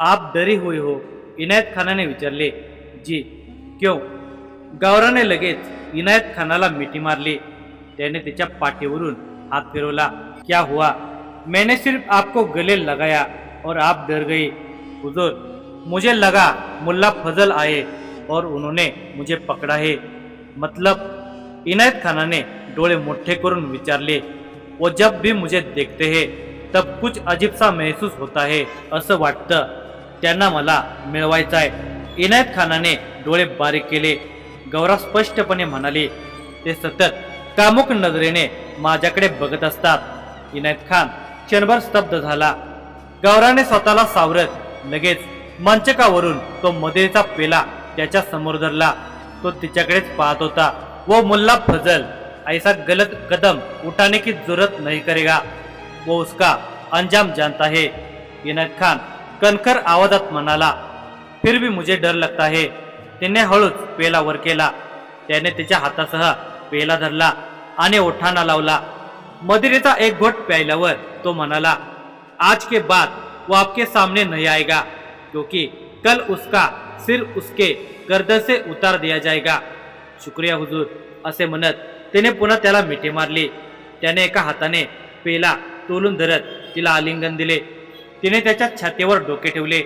आप डरी हुई हो इनायत खानाने विचारले जी क्यों? गौराने लगेच इनायत खानाला मिठी मारली. त्याने त्याच्या पाठीवरून हात फिरवला. क्या हुआ? मैंने सिर्फ आपको गले लगाया और आप डर गई. हुजूर मुझे लगा मुल्ला फजल आए और उन्होंने मुझे पकड़ा है मतलब इनायत खानाने डोळे मोठे करून विचारले वो जब भी मुझे देखते हैं तब कुछ अजीब सा महसूस होता है असं वाटतं. त्यांना मला मिळवायचं आहे इनायत खानाने डोळे बारीक केले. गौरा स्पष्टपणे म्हणाले ते सतत कामुक नजरेने माझ्याकडे बघत असतात. इनायत खान क्षणभर स्तब्ध झाला. गौराने स्वतःला सावरत लगेच मंचकावरून तो मदेचा पेला त्याच्यासमोर धरला. तो तिच्याकडेच पाहत होता वो मुल्ला फजल ऐसा गलत कदम उठाने की जरूरत नहीं करेगा. वो उसका अंजाम जानता है. इनायत खान कणखर आवाजात म्हणाला फिर भी मुझे डर लगता है. त्याने हळूच पेला वर केला. त्याने तिच्या हातासह पेला धरला आणि ओठाना लावला. मदिरेचा एक घोट प्यायल्यावर तो म्हणाला आज के बाद वो आपके सामने नहीं आएगा क्योंकि कल उसका सिर उसके गर्दन से उतार दिया जाएगा. शुक्रिया हुजूर असे म्हणत त्याने पुन्हा त्याला मिठी मारली. त्याने एका हाताने पेला तोलून धरत तिला आलिंगन दिले. तिने त्याच्या छातीवर डोके ठेवले.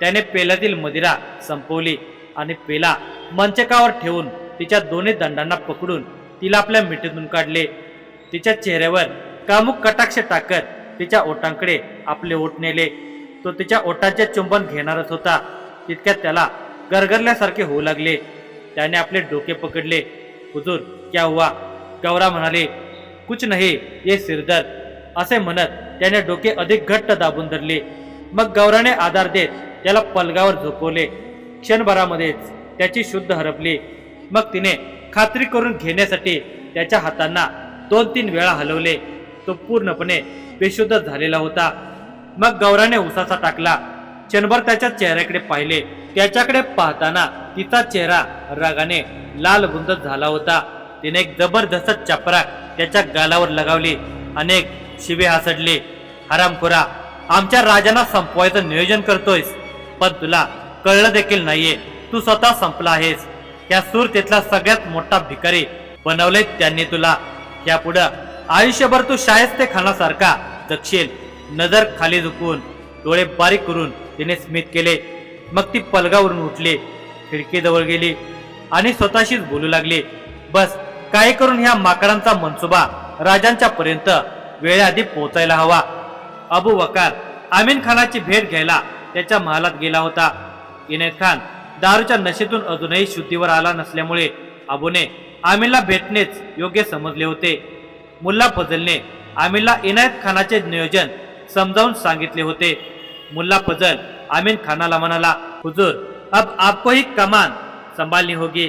त्याने पेल्यातील मदिरा संपवली आणि पेला मंचकावर ठेवून तिच्या दोन्ही दंडांना पकडून तिला आपल्या मिठीतून काढले. तिच्या चेहऱ्यावर कामुक कटाक्ष टाकत तिच्या ओटांकडे आपले ओठ नेले. तो तिच्या ओटांचे चुंबन घेणारच होता. तितक्यात त्याला गरगरल्यासारखे होऊ लागले. त्याने आपले डोके पकडले. हुजूर क्या हुआ? गौरा म्हणाले कुछ नाही ये सिरदर्द. असे म्हणत त्याने डोके अधिक घट्ट दाबून धरले. मग गौराने आधार देत त्याला पलगावर झोपवले. क्षणभरामध्येच त्याची शुद्ध हरपली. मग तिने खात्री करून घेण्यासाठी त्याच्या हातांना दोन तीन वेळा हलवले. तो पूर्णपणे बेशुद्ध झालेला होता. मग गौराने उसाचा टाकला. क्षणभर त्याच्या चेहऱ्याकडे पाहिले. त्याच्याकडे पाहताना तिचा चेहरा रागाने लाल बुंदत झाला होता. तिने एक जबरदस्त चपराक त्याच्या गालावर लगावली. अनेक शिवे हासडले. हरामखोरा आमच्या राजांना संपवायचं नियोजन करतोयस पण तुला कळलं देखील नाहीये तू स्वतः संपला आहेस. या तिथला सगळ्यात मोठा भिकारी बनवले त्यांनी तुला. यापुढं आयुष्यभर तू शायस्ते खानासारखा जगशील. नजर खाली झुकून डोळे बारीक करून तिने स्मित केले. मग ती पलगावरून उठली खिडकीजवळ गेली आणि स्वतःशीच बोलू लागली. बस काय करून ह्या माकडांचा मनसुबा राजांच्या पर्यंत वेळेआधी पोहोचायला हवा. अबू वकार आमीन खानाची भेट घ्यायला त्याच्या महालात गेला होता. इनायत खान दारूच्या नशेतून अजूनही शुद्धीवर आला नसल्यामुळे अबूने आमीनला भेटणेच योग्य समजले होते. मुल्ला फजलने आमीनला इनायत खानाचे नियोजन समजावून सांगितले होते. मुल्ला फजल आमीन खानाला म्हणाला हुजूर अब आपको ही कमान संभालनी होगी.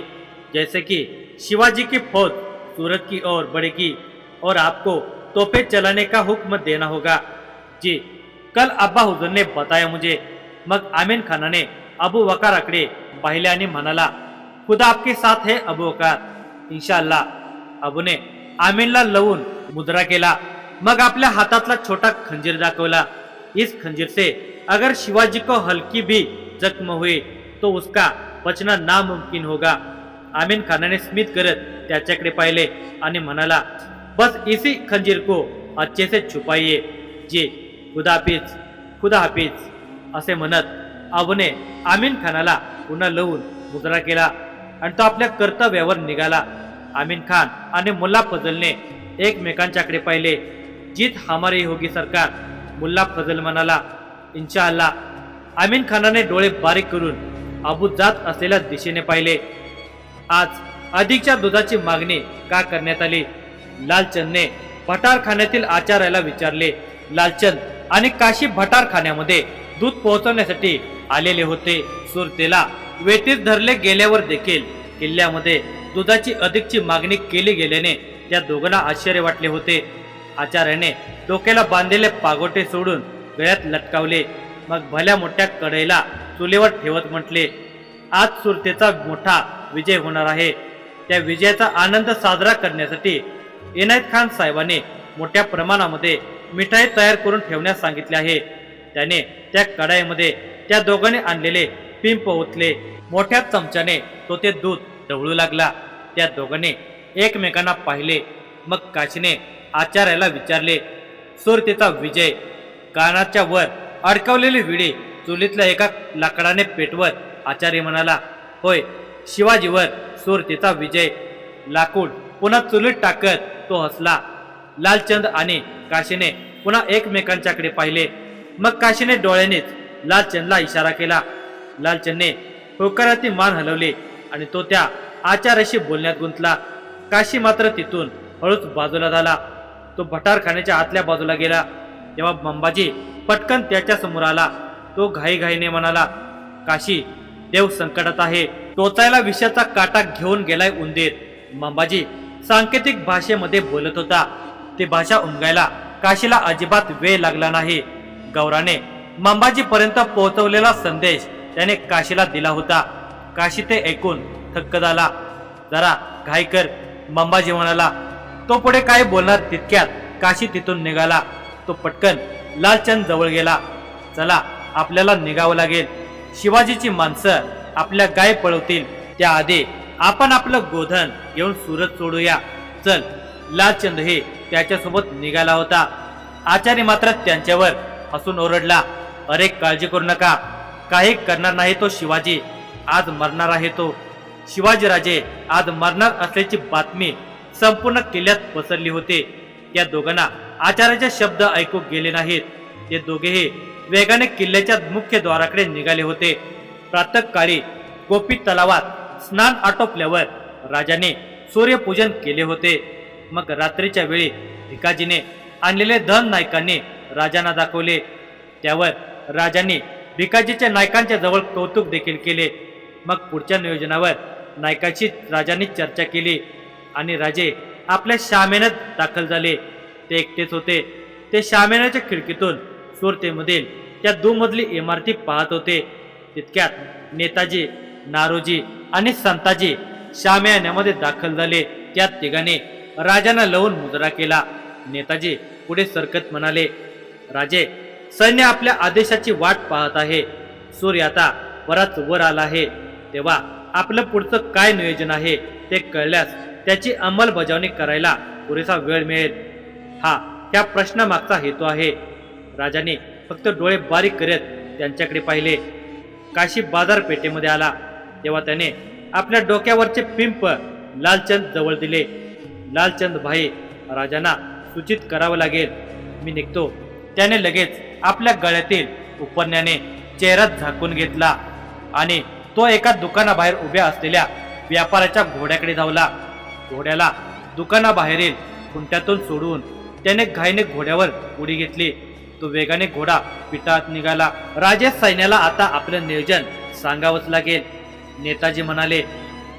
जैसे कि शिवाजी की फौज सूरत की ओर बढ़ेगी और आपको तोपे चलाने का हुक्म देना होगा। जी कल अब्बा हुजूर ने बताया मुझे। मग आमीन खानाने अबू वकाराकडे पाहिले आणि म्हणाला खुदा आपके साथ है अबू वकार. इंशाअल्लाह अबूने आमीनला लवून मुद्रा केला। मग आपल्या हातातला छोटा खंजीर दाखवला। इस खंजीर से अगर शिवाजी को हल्की भी जख्म हुई तो उसका बचना नामुमकिन होगा। आमिन खानाने स्मित करत त्याच्याकडे पाहिले आणि म्हणाला बस इसी खंजीर को अच्छे से छुपाइए। जी खुदा हाफिज खुदा हाफिज। असे म्हणत अबूने आमीन खानाला पुन्हा लवून मुजरा केला आणि तो आपल्या कर्तव्यावर निघाला. आमीन खान आणि मुल्ला फजलने एकमेकांच्याकडे पाहिले. जीत हमारी होगी सरकार मुल्ला फजल म्हणाला इन्शाअल्लाह आमीन खानाने डोळे बारीक करून अबू जात असलेल्या दिशेने पाहिले. आज अधिकच्या दुधाची मागणी का करण्यात आली? लालचंदने भटारखान्यातील आचार्याला विचारले. लालचंद आणि काशी भटारखान्यामध्ये दूध पोहोचवण्यासाठी आलेले होते. सुरतेला वेटीत धरले गेल्यावर देखील किल्ल्यामध्ये दुधाची अधिकची मागणी केली गेल्याने त्या दोघांना आश्चर्य वाटले होते. आचार्याने डोक्याला बांधलेले पागोटे सोडून गळ्यात लटकावले. मग भल्या मोठ्या कढईला चुलीवर ठेवत म्हटले आज सुरतेचा मोठा विजय होणार आहे. त्या विजयाचा आनंद साजरा करण्यासाठी इनायत खान साहेबांनी मोठ्या प्रमाणामध्ये मिठाई तयार करून ठेवण्यास सांगितले आहे. त्याने त्या कढाईमध्ये त्या दोघांनी आणलेले पिंप ओतले. मोठ्या चमच्याने तो ते दूध ढवळू लागला. त्या दोघांनी एकमेकांना पाहिले. मग काशीने आचार्याला विचारले सुरतेचा विजय. कानाच्या वर अडकवलेली विडी चुलीतल्या एका लाकडाने पेटवत आचार्य म्हणाला होय शिवाजीवर सुरतेचा विजय. लाकूड पुन्हा चुलीत टाकत तो हसला. लालचंद आणि काशीने पुन्हा एकमेकांच्याकडे पाहिले. मग काशीने डोळ्यानेच लालचंदला इशारा केला. लालचंदने होकाराती मान हलवली आणि तो त्या आचार्याशी बोलण्यात गुंतला. काशी मात्र तिथून हळूच बाजूला झाला. तो भटारखान्याच्या आतल्या बाजूला गेला. तेव्हा मंबाजी पटकन त्याच्यासमोर आला. तो घाईघाईने म्हणाला काशी देव संकटात आहे. टोचायला विषयाचा काटा घेऊन गेलाय उंदीर. मंबाजी सांकेतिक भाषेमध्ये बोलत होता. ती भाषा उमगायला काशीला अजिबात वेळ लागला नाही. गौराने मंबाजी पर्यंत पोहोचवलेला संदेश त्याने काशीला दिला होता. काशी ते ऐकून थक्क झाला. जरा घाई कर मंबाजी म्हणाला. तो पुढे काय बोलणार तितक्यात काशी तिथून निघाला. तो पटकन लालचंद जवळ गेला. चला आपल्याला निघावं लागेल. शिवाजीची माणसं आपल्या गाय पळवतील. त्याआधी आपण आपलं गोधन घेऊन सुरत सोडूया. चल लालचंद हे त्याच्यासोबत निघाला होता. आचार्य मात्र त्यांच्यावर हसून ओरडला अरे काळजी करू नका. काही करणार नाही तो शिवाजी. आज मरणार आहे तो. शिवाजीराजे आज मरणार असल्याची बातमी संपूर्ण किल्ल्यात पसरली होती. या दोघांना आचार्याचे शब्द ऐकू गेले नाहीत. ते दोघेही वेगाने किल्ल्याच्या मुख्य द्वाराकडे निघाले होते. प्रातःकाळी गोपी तलावात स्नान आटोपल्यावर राजाने सूर्यपूजन केले होते. मग रात्रीच्या वेळी भिकाजीने आणलेले धन नायकांनी राजांना दाखवले. त्यावर राजांनी भिकाजीच्या नायकांच्या जवळ कौतुक देखील केले. मग पुढच्या नियोजनावर नायकाची राजांनी चर्चा केली आणि राजे आपल्या शामेनात दाखल झाले. ते एकटेच होते. ते शामेनाच्या खिडकीतून सुरतेमधील त्या दुमधली इमारती पाहत होते. तितक्यात नेताजी नारोजी आणि संताजी शामियान्यामध्ये दाखल झाले. त्या तिघांनी राजांना लवून मुजरा केला. नेताजी पुढे सरकत म्हणाले राजे सैन्य आपल्या आदेशाची वाट पाहत आहे. सूर्य आता बराच वर आला आहे. तेव्हा आपलं पुढचं काय नियोजन आहे ते कळल्यास त्याची अंमलबजावणी करायला पुरेसा वेळ मिळेल. हा त्या प्रश्नामागचा हेतू आहे. राजाने फक्त डोळे बारीक करत त्यांच्याकडे पाहिले. काशी बाजारपेठेमध्ये आला. तेव्हा त्याने आपल्या डोक्यावरचे पिंप लालचंद जवळ दिले. लालचंद भाई राजांना सूचित करावं लागेल. मी निघतो. त्याने लगेच आपल्या गळ्यातील उपन्याने चेहरा झाकून घेतला आणि तो एका दुकानाबाहेर उभ्या असलेल्या व्यापाऱ्याच्या घोड्याकडे धावला. घोड्याला दुकानाबाहेरील खुंट्यातून सोडून त्याने घाईने घोड्यावर उडी घेतली. तो वेगाने घोडा पिटात निघाला. राजे सैन्याला आता आपलं नियोजन सांगावंच लागेल. नेताजी म्हणाले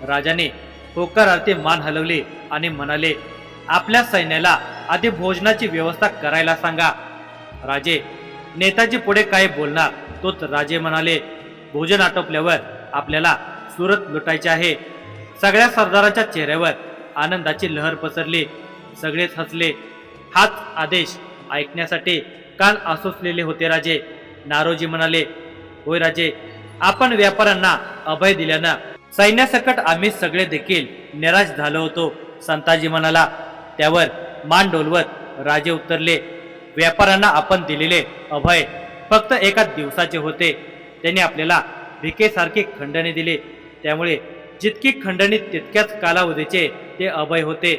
राजाने होकारार्थी मान हलवले आणि म्हणाले आपल्या सैन्याला आधी भोजनाची व्यवस्था करायला सांगा. राजे नेताजी पुढे काय बोलणार? तोच राजे म्हणाले भोजन आटोपल्यावर आपल्याला सुरत लुटायचे आहे. सगळ्या सरदाराच्या चेहऱ्यावर आनंदाची लहर पसरली. सगळेच हसले. हाच आदेश ऐकण्यासाठी कान आसोसलेले होते राजे. नारोजी म्हणाले होय राजे आपण व्यापाऱ्यांना अभय दिल्यानं सैन्यासकट आम्ही सगळे देखील निराश झालो होतो. संताजी म्हणाला त्यावर मान डोलवत राजे उतरले. व्यापाऱ्यांना आपण दिलेले अभय फक्त एका दिवसाचे होते. त्यांनी आपल्याला भिकेसारखी खंडणी दिली. त्यामुळे जितकी खंडणी तितक्याच कालावधीचे ते अभय होते.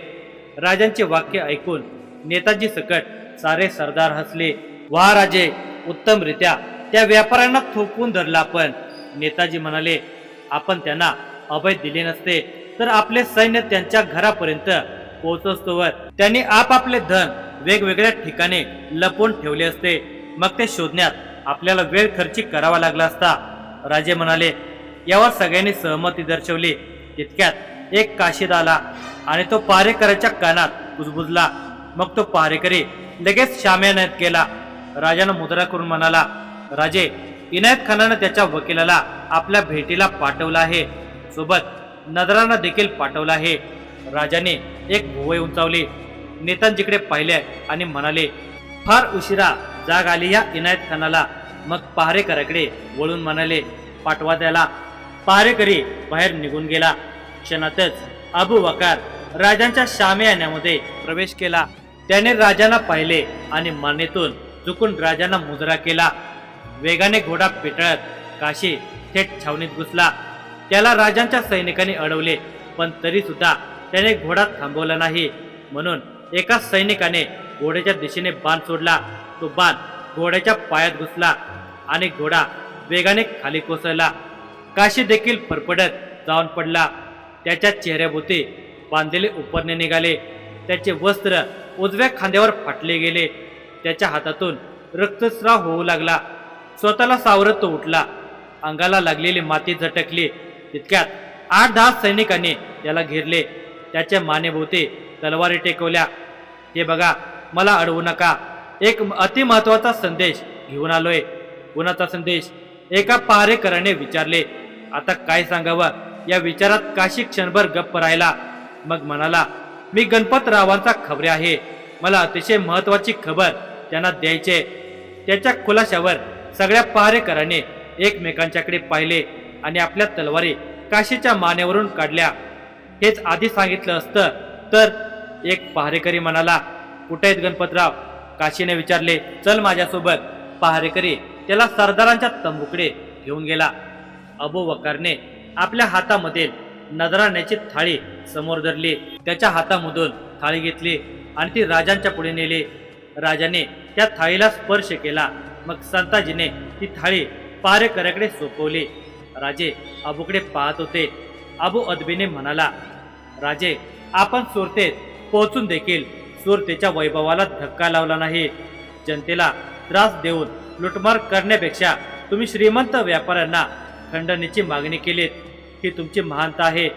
राजांचे वाक्य ऐकून नेताजी सकट सारे सरदार हसले. वा राजे उत्तमरित्या. त्या व्यापाऱ्यांना थोपवून धरला आपण. नेताजी म्हणाले आपण त्यांना अभय दिले नसते तर आपले सैन्य त्यांच्या घरापर्यंत पोहोचस्तोवर त्यांनी आपापले धन वेगवेगळ्या ठिकाणी लपवून ठेवले असते. मग ते शोधण्यात आपल्याला वेळ खर्ची करावा लागला असता. राजे म्हणाले यावर सगळ्यांनी सहमती दर्शवली. तितक्यात एक काशीद आला आणि तो पारेकराच्या कानात कुजबुजला मग तो पारेकरी लगेच शाम्यानात केला. राजानं मुद्रा करून म्हणाला राजे इनायत खानानं त्याच्या वकिलाला आपल्या भेटीला पाठवलं आहे. सोबत नदरांना देखील पाठवलं आहे. राजाने एक भुवई उंचावली. नेतांजीकडे पाहिले आणि म्हणाले फार उशिरा जाग आली या इनायत खानाला. मग पहारेकराकडे वळून म्हणाले पाठवा त्याला. पहारेकरी बाहेर निघून गेला. क्षणातच अबू वकार राजांच्या शामियान्यामध्ये प्रवेश केला. त्याने राजांना पाहिले आणि मानेतून चुकून राजांना मुजरा केला. वेगाने घोडा पेटळत काशी थेट छावणीत घुसला. त्याला राजांच्या सैनिकांनी अडवले पण तरी सुद्धा त्याने घोडा थांबवला नाही. म्हणून एका सैनिकाने घोड्याच्या दिशेने बाण सोडला. तो बाण घोड्याच्या पायात घुसला आणि घोडा वेगाने खाली कोसळला. काशी देखील फरफडत जाऊन पडला. त्याच्या चेहऱ्याभोवती बांधलेले उपरणे निघाले. त्याचे वस्त्र उजव्या खांद्यावर फाटले गेले. त्याच्या हातातून रक्तस्राव होऊ लागला. स्वतःला सावरत तो उठला. अंगाला लागलेली माती झटकली. तितक्यात आठ दहा सैनिकांनी त्याला घेरले. त्याच्या मानेभोवती तलवारी टेकवल्या. हे बघा मला अडवू नका. एक अतिमहत्वाचा संदेश घेऊन आलोय. कुणाचा संदेश? एका पहारेकराने विचारले. आता काय सांगावं? या विचारात काशी क्षणभर गप्प राहिला. मग म्हणाला मी गणपतरावांचा खबरे आहे. मला अतिशय महत्वाची खबर त्यांना द्यायचे त्याच्या खुलाशावर सगळ्या पहारेकरांनी एकमेकांच्याकडे पाहिले आणि आपल्या तलवारी काशीच्या मानेवरून काढल्या. हेच आधी सांगितलं असतं. तर एक पहारेकरी म्हणाला कुठे आहेत गणपतराव? काशीने विचारले चल माझ्यासोबत. पहारेकरी त्याला सरदारांच्या तंबूकडे घेऊन गेला. अबू वकारने आपल्या हातामधील नजराण्याची थाळी समोर धरली. त्याच्या हातामधून थाळी घेतली आणि ती राजांच्या पुढे नेली. राजाने त्या थाळीला स्पर्श केला. मग संताजीने ती थाळी पारेकऱ्याकडे सोपवली. राजे अबूकडे पाहत होते. अबू अदबीने म्हणाला राजे आपण सुरतेत पोहोचून देखील सुरतेच्या वैभवाला धक्का लावला नाही. जनतेला त्रास देऊन लुटमार करण्यापेक्षा तुम्ही श्रीमंत व्यापाऱ्यांना खंडणीची मागणी केलीत. ही तुमची महानता आहे.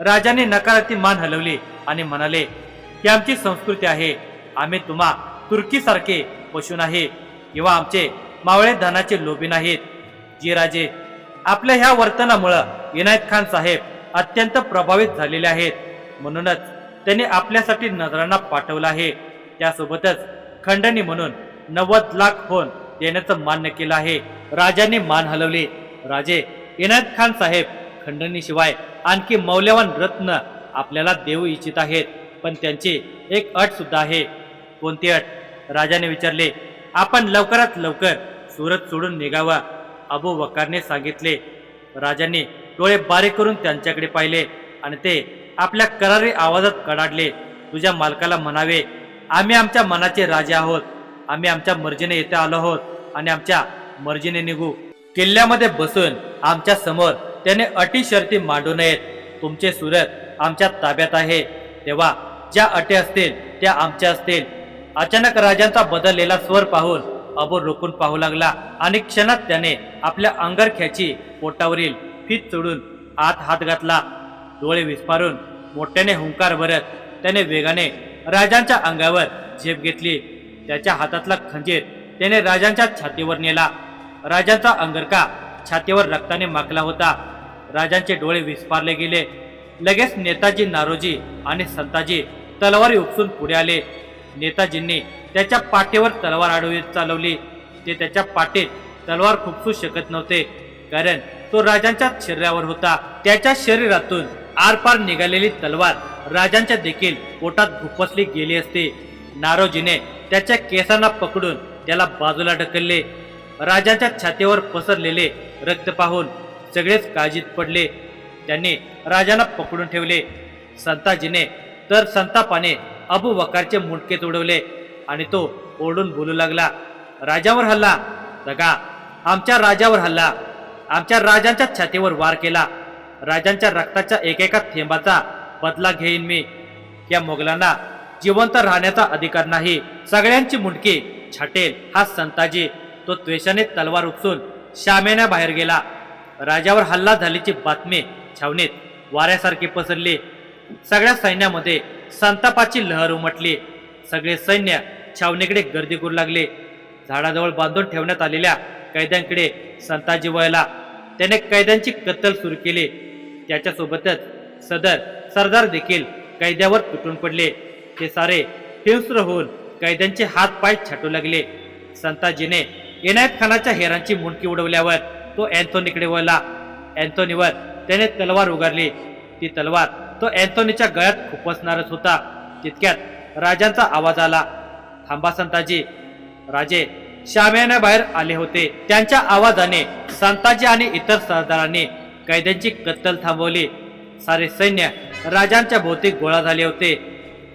राजाने नकारात्मक मान हलवली आणि म्हणाले ही आमची संस्कृती आहे. आम्ही तुम्हा तुर्कीसारखे पशु नाही. किंवा आमचे मावळे धनाचे लोभी नाहीत. जी राजे आपल्या ह्या वर्तनामुळं इनायत खान साहेब अत्यंत प्रभावित झालेले आहेत. म्हणूनच त्यांनी आपल्यासाठी नजरांना पाठवलं आहे. त्यासोबतच खंडणी म्हणून नव्वद लाख फोन देण्याचं मान्य केलं आहे. राजांनी मान हलवली. राजे इनायत खान साहेब खंडणीशिवाय आणखी मौल्यवान रत्न आपल्याला देऊ इच्छित आहेत. पण त्यांची एक अट सुद्धा आहे. कोणती अट? राजाने विचारले आपण लवकरात लवकर सुरत सोडून निघावा अबू वकारने सांगितले. राजांनी डोळे बारीक करून त्यांच्याकडे पाहिले आणि ते आपल्या करारी आवाजात कडाडले. तुझ्या मालकाला म्हणावे आम्ही आमच्या मनाचे राजे आहोत. आम्ही आमच्या मर्जीने येथे आलो आहोत आणि आमच्या मर्जीने निघू. किल्ल्यामध्ये बसून आमच्यासमोर त्याने अटी शर्ती मांडू नयेत. तुमचे सुरत आमच्या ताब्यात आहे. तेव्हा ज्या अटी असतील त्या आमच्या असतील. अचानक राजांचा बदललेला स्वर पाहून अबोर रोखून पाहू लागला आणि क्षणात त्याने आपल्या अंगरख्याची पोटावरील फीत चढून आत हात घातला. डोळे विस्फारून मोठ्याने हुंकार भरत त्याने वेगाने राजांच्या अंगावर झेप घेतली. त्याच्या हातातला खंजीर त्याने राजांच्या छातीवर नेला. राजांचा अंगरका छातीवर रक्ताने माखला होता. राजांचे डोळे विस्फारले गेले. लगेच नेताजी नारोजी आणि संताजी तलवारी उपसून पुढे आले. नेताजींनी त्याच्या पाठीवर तलवार आडवी चालवली. ते त्याच्या पाठीत तलवार खुपसू शकत नव्हते. कारण तो राजांच्या शरीरावर होता. त्याच्या शरीरातून आरपार निघालेली तलवार राजांच्या देखील पोटात घुपसली गेली असते. नारोजीने त्याच्या केसांना पकडून त्याला बाजूला ढकलले. राजांच्या छातीवर पसरलेले रक्त पाहून सगळेच काळजीत पडले. त्यांनी राजांना पकडून ठेवले. संताजीने तर संतापाने अबू वकारचे मुंडके तोडवले आणि तो ओरडून बोलू लागला राजावर हल्ला. दगा आमच्या राजावर हल्ला. आमच्या राजांच्या छातीवर वार केला. राजांच्या रक्ताच्या एकेका थेंबाचा बदला घेईन मी. या मोगलांना जिवंत राहण्याचा अधिकार नाही. सगळ्यांची मुंडकी छाटेल हा संताजी. तो त्वेषाने तलवार उपसून शामेना बाहेर गेला. राजावर हल्ला झाल्याची बातमी छावणीत वाऱ्यासारखी पसरली. सगळ्या सैन्यामध्ये संतापाची लहर उमटली. सगळे सैन्य छावणीकडे गर्दी करू लागले. झाडाजवळ बांधून ठेवण्यात आलेल्या कैद्यांकडे संताजी वळला. त्याने कैद्यांची कत्तल सुरू केली. त्याच्यासोबतच सदर सरदार देखील कैद्यावर तुटून पडले. ते सारे हिंस्र होऊन कैद्यांचे हात पाय छाटू लागले. संताजीने इनायत खानाच्या हेरांची मुंडकी उडवल्यावर तो अँथोनीकडे वळला. अँथोनीवर त्याने तलवार उगारली. ती तलवार तो अँथोनीच्या गळ्यात खुपसणारच होता. तितक्यात राजांचा आवाज आला. थांबा संताजी. राजे श्याम्याने बाहेर आले होते. त्यांच्या आवाजाने संताजी आणि इतर सरदारांनी कैद्यांची कत्तल थांबवली. सारे सैन्य राजांच्या भोवती गोळा झाले होते.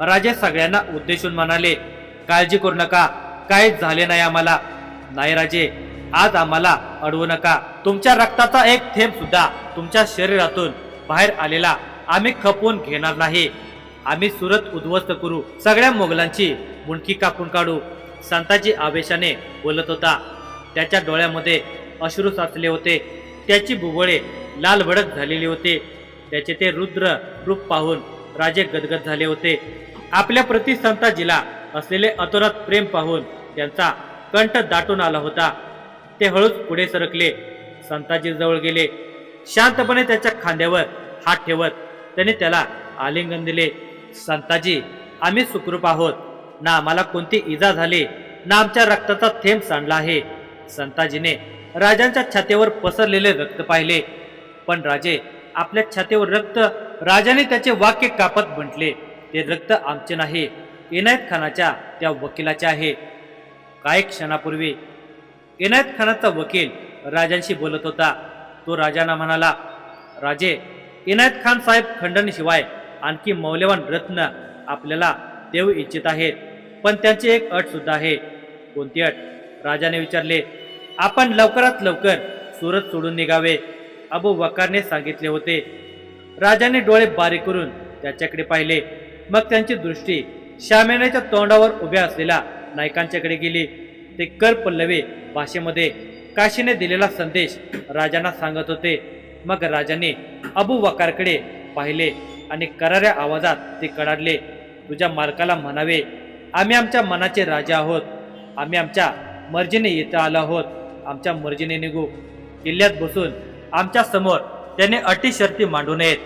राजे सगळ्यांना उद्देशून म्हणाले काळजी करू नका. काहीच झाले नाही आम्हाला. नाही राजे. आज आम्हाला अडवू नका. तुमच्या रक्ताचा एक थेंब सुद्धा तुमच्या शरीरातून बाहेर आलेला आम्ही खपवून घेणार नाही. आम्ही सुरत उद्ध्वस्त करू. सगळ्या मोगलांची मुंडकी कापून काढू. संताजी आवेशाने बोलत होता. त्याच्या डोळ्यामध्ये अश्रू साचले होते. त्याची बुबळे लाल भडक झालेली होते. त्याचे ते रुद्र रूप पाहून राजे गदगद झाले होते. आपल्या प्रति संताजीला असलेले अतोनात प्रेम पाहून त्यांचा कंठ दाटून आला होता. ते हळूच पुढे सरकले. संताजी जवळ गेले. शांतपणे त्याच्या खांद्यावर हात ठेवत त्याने त्याला आलिंगन दिले. संताजी आम्ही सुखरूप आहोत. ना आम्हाला कोणती इजा झाली ना आमच्या रक्ताचा थेंब सांडला आहे. संताजीने राजांच्या छातीवर पसरलेले रक्त पाहिले. पण राजे आपल्या छातीवर रक्त राजाने त्याचे वाक्य कापत म्हटले. ते रक्त आमचे नाही इनायत खानाच्या त्या वकिलाचे आहे. काही क्षणापूर्वी इनायत खानाचा वकील राजांशी बोलत होता. तो राजांना म्हणाला राजे इनायत खान साहेब खंडणीशिवाय आणखी मौल्यवान रत्न आपल्याला देऊ इच्छित आहेत. पण त्यांची एक अट सुद्धा आहे. कोणती अट? राजाने विचारले आपण लवकरात लवकर सुरत सोडून निघावे अबू वकारने सांगितले होते. राजाने डोळे बारीक करून त्याच्याकडे पाहिले. मग त्यांची दृष्टी श्यामेनाच्या तोंडावर उभ्या असलेल्या नायकांच्याकडे गेली. ते कर पल्लवी भाषेमध्ये काशीने दिलेला संदेश राजांना सांगत होते. मग राजाने अबू वकारकडे पाहिले आणि कराऱ्या आवाजात ते कडाडले तुझ्या मालकाला म्हणावे आम्ही आमच्या मनाचे राजा आहोत. आम्ही आमच्या मर्जीने येथे आलो आहोत. आमच्या मर्जीने निघू. किल्ल्यात बसून आमच्यासमोर त्याने अटी शर्ती मांडू नयेत.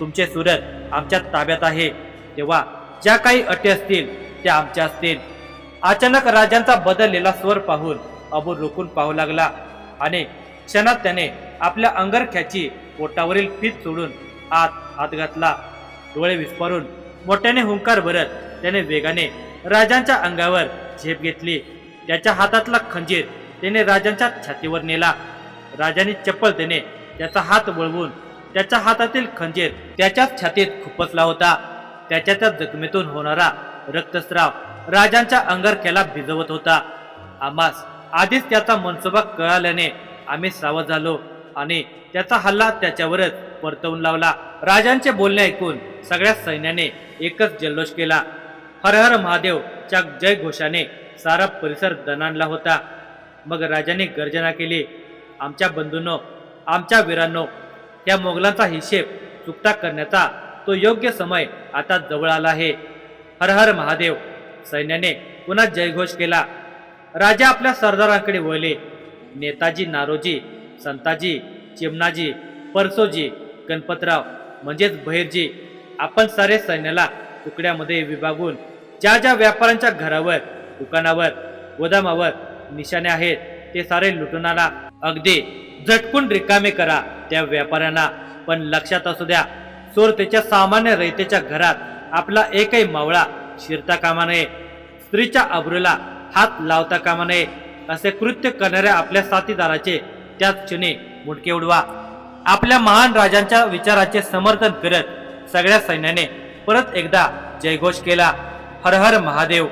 तुमचे सुरत आमच्या ताब्यात आहे. तेव्हा ज्या काही अटी असतील त्या आमच्या असतील. अचानक राजांचा बदललेला स्वर पाहून अबू रोखून पाहू लागला आणि क्षणात त्याने आपल्या अंगरख्याची पोटावरील फीत सोडून आत हात घातला. डोळे विस्फारून मोठ्याने हुंकार भरत त्याने वेगाने राजांच्या अंगावर झेप घेतली. त्याच्या हातातला खंजीर त्याने राजांच्या छातीवर नेला. राजाने चप्पल त्याने त्याचा हात वळवून त्याच्या हातातील खंजीर त्याच्याच छातीत खुपसला होता. त्याच्या त्या जखमेतून होणारा रक्तस्राव राजांच्या अंगरख्याला भिजवत होता. आम्हास आधीच त्याचा मनसोबा कळाल्याने आम्ही सावध झालो आणि त्याचा हल्ला त्याच्यावरच परतवून लावला. राजांचे बोलणे ऐकून सगळ्या सैन्याने एकच जल्लोष केला. हर हर महादेव च्या जय घोषाने सारा परिसर दणाणला होता. मग राजाने गर्जना केली आमच्या बंधूंनो आमच्या वीरांनो त्या मोगलांचा हिशेब चुकता करण्याचा तो योग्य समय आता जवळ आला आहे. हर हर महादेव सैन्याने पुन्हा जयघोष केला. राजा आपल्या सरदारांकडे वळले. नेताजी नारोजी संताजी चिमणाजी परसोजी गणपतराव म्हणजेच बहिरजी आपण सारे सैन्याला तुकड्यामध्ये विभागून ज्या ज्या व्यापाऱ्यांच्या घरावर दुकानावर गोदामावर निशाणे आहेत ते सारे लुटून अगदी झटकून रिकामे करा त्या व्यापाऱ्यांना. पण लक्षात असू द्या चोर त्याच्या सामान्य रयतेच्या घरात आपला एकही मावळा शिरता कामा नये. स्त्रीच्या अब्रूला हात लावता कामा नये. असे कृत्य करणाऱ्या आपल्या साथीदाराचे त्याच क्षणी मुडके उडवा. आपल्या महान राजांच्या विचाराचे समर्थन करत सगळ्या सैन्याने परत एकदा जयघोष केला. हर हर महादेव.